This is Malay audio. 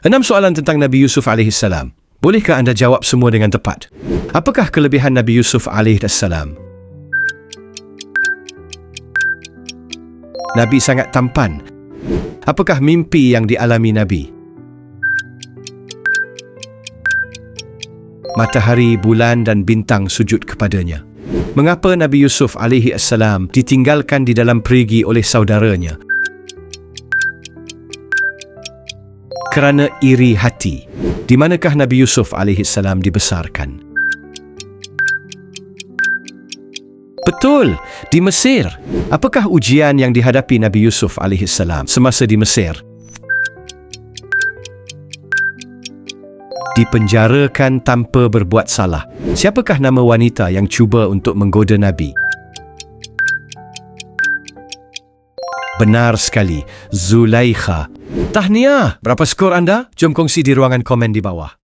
Enam soalan tentang Nabi Yusuf AS. Bolehkah anda jawab semua dengan tepat? Apakah kelebihan Nabi Yusuf AS? Nabi sangat tampan. Apakah mimpi yang dialami Nabi? Matahari, bulan dan bintang sujud kepadanya. Mengapa Nabi Yusuf alaihi assalam ditinggalkan di dalam perigi oleh saudaranya? Kerana iri hati. Di manakah Nabi Yusuf salam dibesarkan? Betul, di Mesir. Apakah ujian yang dihadapi Nabi Yusuf salam semasa di Mesir? Dipenjarakan tanpa berbuat salah. Siapakah nama wanita yang cuba untuk menggoda Nabi? Benar sekali, Zulaikha. Tahniah! Berapa skor anda? Jom kongsi di ruangan komen di bawah.